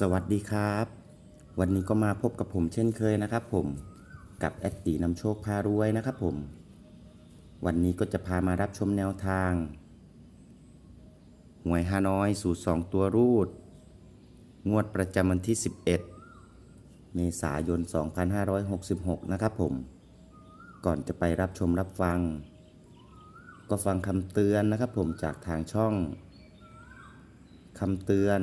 สวัสดีครับ วันนี้ก็มาพบกับผมเช่นเคยนะครับ ผมกับแอดตีนำโชคพารวยนะครับผม วันนี้ก็จะพามารับชมแนวทาง หวยฮานอยสูตร2ตัวรูด งวดประจำวันที่ 11 เมษายน 2566 นะครับผม ก่อนจะไปรับชมรับฟัง ก็ฟังคำเตือนนะครับผมจากทางช่องคำเตือน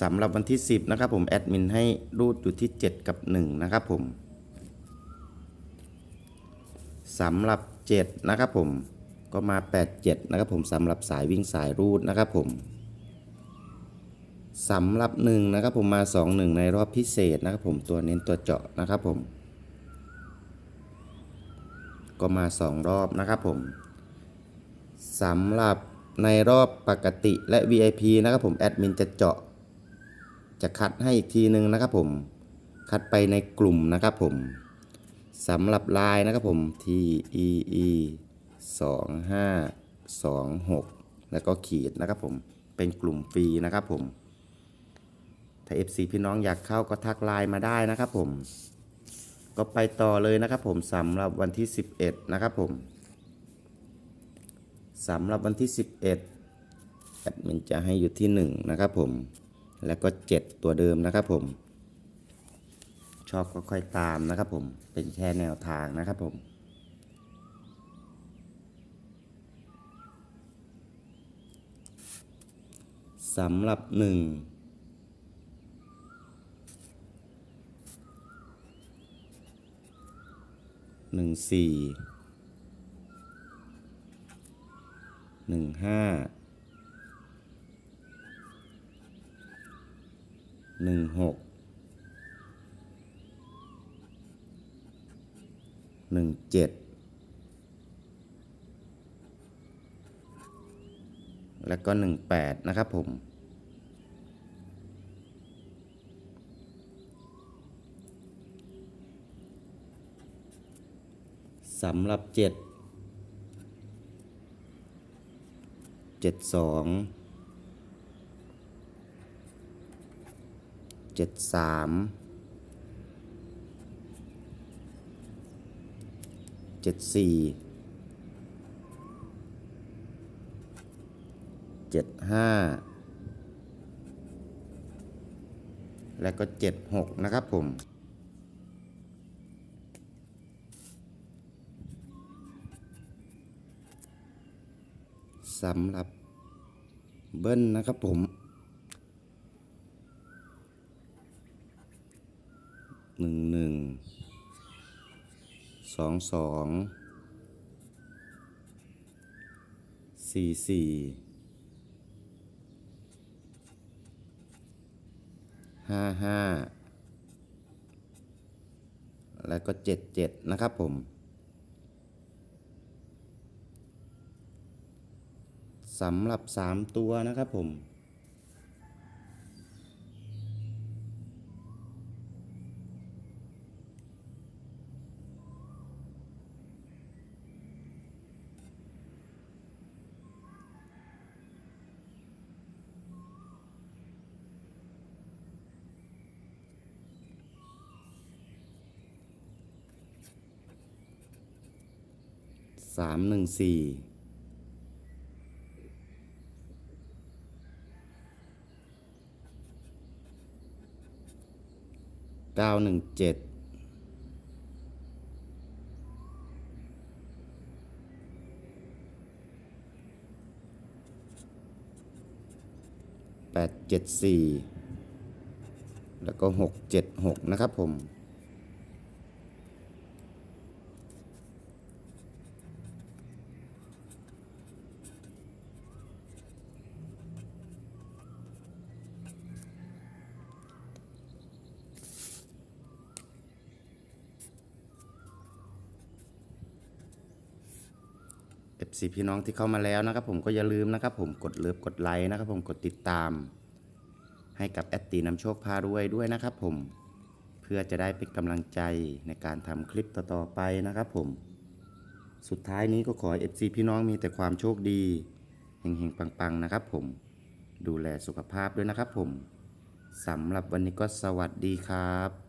สำหรับวันที่ 10 นะครับผมแอดมินให้รูดอยู่ที่ 7 กับ 1 นะครับผมสำหรับ 7 นะครับผมก็มา 8 7 นะครับผมสำหรับสายวิ่งสายรูดนะครับผมสำหรับ 1 นะครับผมมา 2 1 ในรอบพิเศษนะครับผมตัวเน้นตัวเจาะนะครับผม ก็มา 2 รอบนะครับผมสำหรับในรอบปกติและ VIP นะครับผมแอดมินจะเจาะ จะคัดให้อีกทีนึงนะครับผม คัดไปในกลุ่มนะครับผมสำหรับลายนะครับผม T E E 2 5 2 6 แล้วก็ขีดนะครับผม เป็นกลุ่มฟรีนะครับผม ถ้า FC พี่น้องอยากเข้าก็ทักไลน์มาได้นะครับผม ก็ไปต่อเลยนะครับผมสำหรับวันที่ 11 นะครับผมสำหรับวันที่ 11แอดมินจะให้อยู่ที่ 1 นะครับผม แล้วก็ 7 ตัวเดิมนะครับผม ชอบก็ค่อยตามนะครับผม เป็นแค่แนวทางนะครับผมสำหรับหนึ่งหนึ่งสี่หนึ่งห้า หนึ่งหกหนึ่งเจ็ดแล้วก็หนึ่งแปดนะครับผม สำหรับเจ็ดเจ็ดสอง เจ็ดสองเจ็ดสามเจ็ดสี่เจ็ดห้าและก็เจ็ดหกนะครับผมสำหรับเบิ้ลนะครับผม หนึ่งหนึ่งสองสองสี่สี่ห้าห้าแล้วก็เจ็ดเจ็ดนะครับผมสำหรับสามตัวนะครับผม สามหนึ่งสี่เก้าหนึ่งเจ็ดแปดเจ็ดสี่แล้วก็หกเจ็ดหกนะครับผม FC พี่น้องที่เข้ามาแล้วนะครับ ผมก็อย่าลืมนะครับ ผมกดเลิฟกดไลค์นะครับ ผมกดติดตาม ให้กับแอดตีนำโชคพารวยด้วยนะครับ ผมเพื่อจะได้เป็นกำลังใจในการทำคลิปต่อๆไปนะครับ ผม สุดท้ายนี้ก็ขอให้ FC พี่น้องมีแต่ความโชคดีเฮงๆปังๆนะครับ ผมดูแลสุขภาพด้วยนะครับ ผมสำหรับวันนี้ก็สวัสดีครับ